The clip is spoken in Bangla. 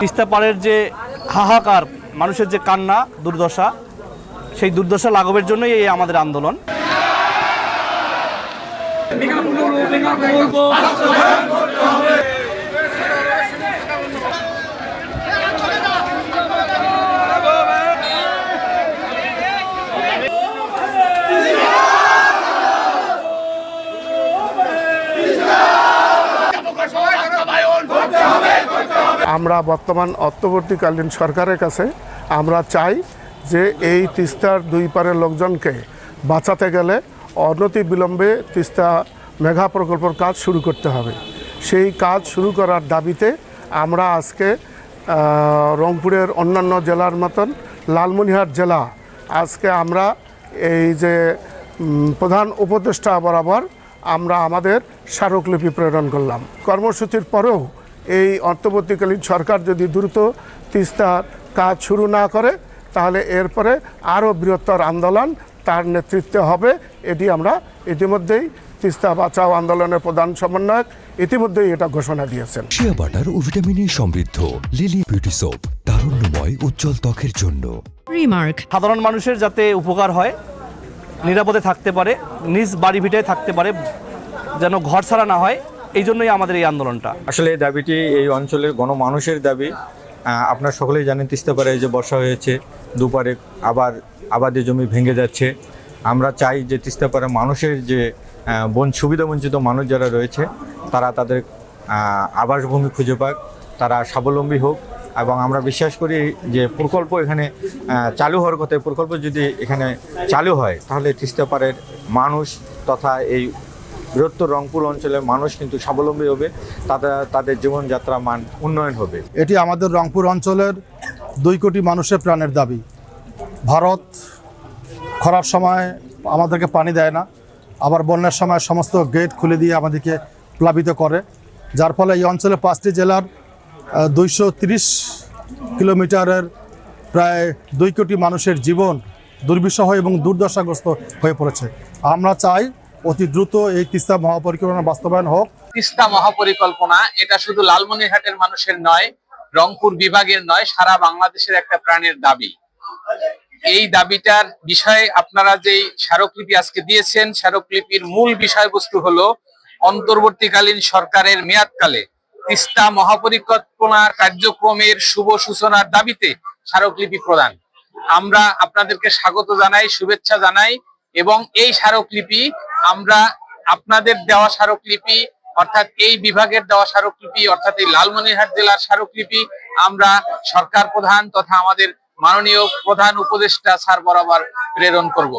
তিস্তা পাড়ের যে হাহাকার মানুষের যে কান্না দুর্দশা সেই দুর্দশা লাঘবের জন্যই এই আমাদের আন্দোলন আমরা বর্তমান অর্থবর্তীকালীন সরকারের কাছে আমরা চাই যে এই তিস্তার দুই পারের লোকজনকে বাঁচাতে গেলে অনতি বিলম্বে তিস্তা মেঘা প্রকল্পের কাজ শুরু করতে হবে। সেই কাজ শুরু করার দাবিতে আমরা আজকে রংপুরের অন্যান্য জেলার মতন লালমনিরহাট জেলা আজকে আমরা এই যে প্রধান উপদেষ্টা বরাবর আমরা আমাদের স্মারকলিপি প্রেরণ করলাম। কর্মসূচির পরেও এই অন্তর্বর্তীকালীন সরকার যদি দ্রুত তিস্তার কাজ শুরু না করে তাহলে এরপরে আরও বৃহত্তর আন্দোলন তার নেতৃত্বে হবে। এটি আমরা ইতিমধ্যেই তিস্তা বাঁচাও আন্দোলনের প্রধান সমন্বয়ক ইতিমধ্যেই এটা ঘোষণা দিয়েছেন। শিয়া বাটার ও ভিটামিনে সমৃদ্ধ লিলি বিউটি সোপ তারুণ্যময় উজ্জ্বল ত্বকের জন্য। রিমার্ক। সাধারণ মানুষের যাতে উপকার হয় নিরাপদে থাকতে পারে নিজ বাড়ি ভিটায় থাকতে পারে যেন ঘর ছাড়া না হয় এই জন্যই আমাদের এই আন্দোলনটা। আসলে দাবিটি এই অঞ্চলের গণমানুষের দাবি। আপনার সকলেই জানেন তিস্তাপাড়ায় যে বর্ষা হয়েছে দুপারে আবার আবাদি জমি ভেঙে যাচ্ছে। আমরা চাই যে তিস্তাপাড়া মানুষের যে বন সুবিধা বঞ্চিত মানুষ যারা রয়েছে, তারা তাদের আবাসভূমি খুঁজে পাক, তারা স্বাবলম্বী হোক এবং আমরা বিশ্বাস করি যে প্রকল্প এখানে চালু হওয়ার কথা প্রকল্প যদি এখানে চালু হয়, তাহলে তিস্তাপাড়ের মানুষ তথা এই বৃহত্তর রংপুর অঞ্চলের মানুষ কিন্তু স্বাবলম্বী হবে তাদের তাদের জীবনযাত্রা মান উন্নয়ন হবে। এটি আমাদের রংপুর অঞ্চলের দুই কোটি মানুষের প্রাণের দাবি। ভারত খরার সময় আমাদেরকে পানি দেয় না, আবার বন্যার সময় সমস্ত গেট খুলে দিয়ে আমাদেরকে প্লাবিত করে। যার ফলে এই অঞ্চলে পাঁচটি জেলার দুইশো তিরিশ কিলোমিটারের প্রায় দুই কোটি মানুষের জীবন দুর্বিষহ এবং দুর্দশাগ্রস্ত হয়ে পড়েছে। আমরা চাই অতি দ্রুত এই তিস্তা মহাপরিকল্পনা বাস্তবায়ন হোক। তিস্তা মহাপরিকল্পনা, এটা শুধু লালমনিরহাটের মানুষের নয়, রংপুর বিভাগের নয়, সারা বাংলাদেশের একটা প্রাণের দাবি। এই দাবিটার বিষয়ে আপনারা যে স্মারকলিপি আজকে দিয়েছেন, স্মারকলিপির মূল বিষয়বস্তু হলো অন্তর্বর্তীকালীন সরকারের মেয়াদকালে তিস্তা মহাপরিকল্পনা কার্যক্রমের শুভ সূচনার দাবিতে স্মারকলিপি প্রদান। আমরা আপনাদেরকে স্বাগত জানাই, শুভেচ্ছা জানাই এবং এই স্মারকলিপি আমরা আপনাদের দেওয়া স্মারকলিপি, অর্থাৎ এই বিভাগের দেওয়া স্মারকলিপি, অর্থাৎ এই লালমনিরহাট জেলার স্মারকলিপি আমরা সরকার প্রধান তথা আমাদের মাননীয় প্রধান উপদেষ্টা স্যার বরাবর প্রেরণ করব।